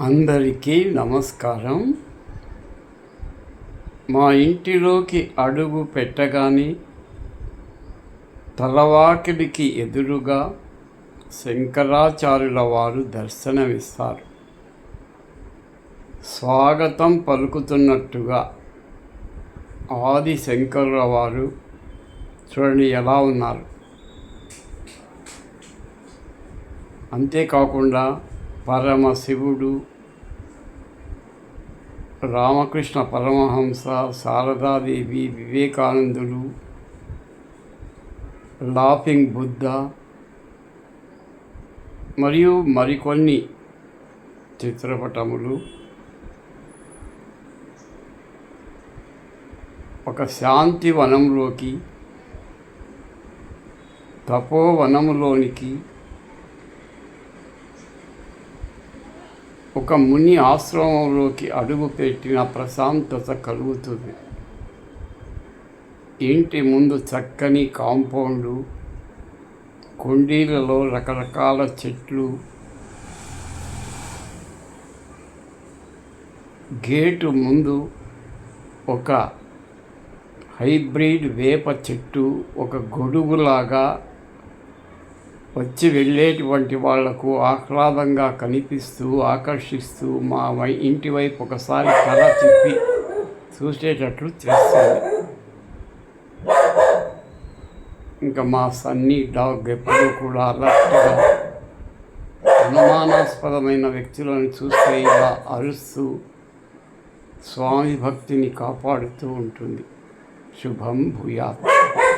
అందరికీ నమస్కారం. మా ఇంటిలోకి అడుగు పెట్టగానే తలవాకిలికి ఎదురుగా శంకరాచార్యుల వారు దర్శనమిస్తారు. స్వాగతం పలుకుతున్నట్టుగా ఆది శంకరుల వారు చూడండి ఎలా ఉన్నారు. అంతేకాకుండా పరమశివుడు రామకృష్ణ పరమహంస శారదాదేవి వివేకానందుడు లాఫింగ్ బుద్ధ మరియు మరికొన్ని చిత్రపటములు. ఒక శాంతి వనంలోకి తపోవనములోనికి ఒక ముని ఆశ్రమంలోకి అడుగుపెట్టిన ప్రశాంతత కలుగుతుంది. ఇంటి ముందు చక్కని కాంపౌండు కుండీలలో రకరకాల చెట్లు గేటు ముందు ఒక హైబ్రిడ్ వేప చెట్టు ఒక గొడుగులాగా వచ్చి వెళ్ళేటువంటి వాళ్ళకు ఆహ్లాదంగా కనిపిస్తూ ఆకర్షిస్తూ మా వై- ఇంటి వైపు ఒకసారి తల తిప్పి చూసేటట్లు చేస్తుంది. ఇంకా మా సన్నీ డాగ్ ఎప్పుడూ కూడా అలర్ట్గా అనుమానాస్పదమైన వ్యక్తులను చూస్తే ఇలా అరుస్తూ స్వామి భక్తిని కాపాడుతూ ఉంటుంది. శుభం భూయాత్.